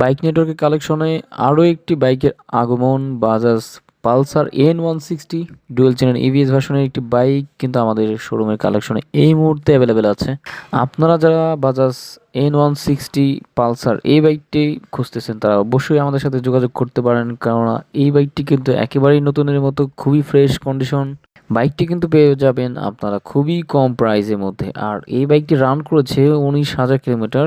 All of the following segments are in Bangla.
বাইক নেটওয়ার্কের কালেকশনে আরও একটি বাইকের আগমন Bajaj Pulsar N one sixty, dual channel EVS ভার্সনের একটি বাইক কিন্তু আমাদের শোরুমের কালেকশনে এই মুহূর্তে অ্যাভেলেবেল আছে। আপনারা যারা Bajaj N one sixty, Pulsar এই বাইকটি খুঁজতেছেন, তারা অবশ্যই আমাদের সাথে যোগাযোগ করতে পারেন, কেননা এই বাইকটি কিন্তু একেবারেই নতুনের মতো, খুবই ফ্রেশ কন্ডিশন বাইকটি কিন্তু পেয়ে যাবেন আপনারা খুবই কম প্রাইসের মধ্যে। আর এই বাইকটি রান করেছে উনিশ হাজার কিলোমিটার।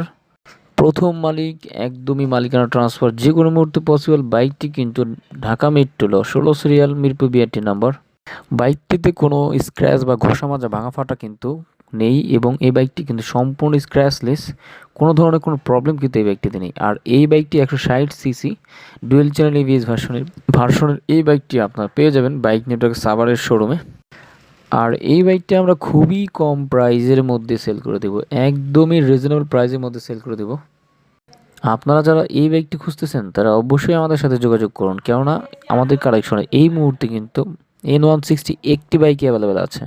প্রথম মালিক একদমই মালিকানা ট্রান্সফার যে কোনো মুহূর্তে পসিবল বাইকটি কিন্তু ঢাকা মেট্রোল ষোলো সিরিয়াল মিরপুর বিআরটি নাম্বার বাইকটিতে কোনো স্ক্র্যাচ বা ঘষা মাজা ভাঙা ফাটা কিন্তু নেই এবং এই বাইকটি কিন্তু সম্পূর্ণ স্ক্র্যাচলেস কোনো ধরনের কোনো প্রবলেম কিন্তু এই বাইকটিতে নেই। আর এই বাইকটি একশো ষাট সিসি ডুয়েল চ্যানেল ইভিএস ভার্সনের ভার্সনের এই বাইকটি আপনারা পেয়ে যাবেন বাইক নেটওয়ার্ক সাভারের শোরুমে আর এই বাইকটি আমরা খুবই কম প্রাইজের মধ্যে সেল করে দেবো। একদমই রিজনেবল প্রাইজের মধ্যে সেল করে দেবো। আপনারা যারা এই বাইকটি খুঁজতেছেন, তারা অবশ্যই আমাদের সাথে যোগাযোগ করুন। কেননা, আমাদের কালেকশনে এই মুহূর্তে কিন্তু এন ওয়ান সিক্সটি একটি বাইকই অ্যাভেলেবেল আছে।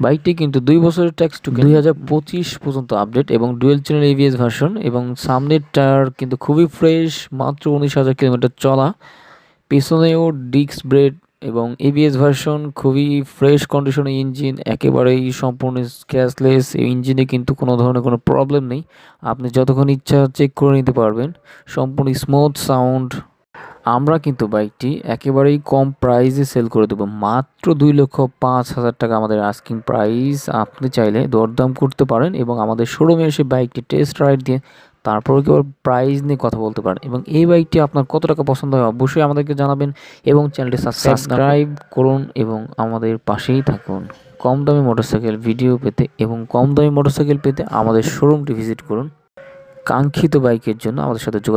বাইকটি কিন্তু দুই বছরের ট্যাক্স টু দুই হাজার পঁচিশ পর্যন্ত আপডেট এবং ডুয়েল চ্যানেল এভিএস ভার্সন এবং সামনের টায়ার কিন্তু খুবই ফ্রেশ মাত্র উনিশ হাজার কিলোমিটার চলা। পেছনেও ডিস্ক ব্রেড এবং এবিএস ভার্সন খুবই ফ্রেশ কন্ডিশনে ইঞ্জিন একেবারেই সম্পূর্ণ স্ক্র্যাচলেস এই ইঞ্জিনে কিন্তু কোনো ধরনের কোনো প্রবলেম নেই। আপনি যতক্ষণ ইচ্ছা চেক করে নিতে পারবেন, সম্পূর্ণ স্মুথ সাউন্ড আমরা কিন্তু বাইকটি একেবারেই কম প্রাইসে সেল করে দেবো। মাত্র দুই লক্ষ পাঁচ হাজার টাকা আমাদের আস্কিং প্রাইস আপনি চাইলে দরদাম করতে পারেন এবং আমাদের শোরুমে এসে বাইকটি টেস্ট রাইড দিয়ে তারপরে কেবল প্রাইস নিয়ে কথা বলতে পারেন এবং এই বাইকটি আপনার কত টাকা পছন্দ হয় অবশ্যই আমাদেরকে জানাবেন এবং চ্যানেলটি সাবস্ক্রাইব করুন এবং আমাদের পাশেই থাকুন। কম দামি মোটরসাইকেল ভিডিও পেতে এবং কম দামি মোটরসাইকেল পেতে আমাদের শোরুমটি ভিজিট করুন। কাঙ্ক্ষিত বাইকের জন্য আমাদের সাথে যোগাযোগ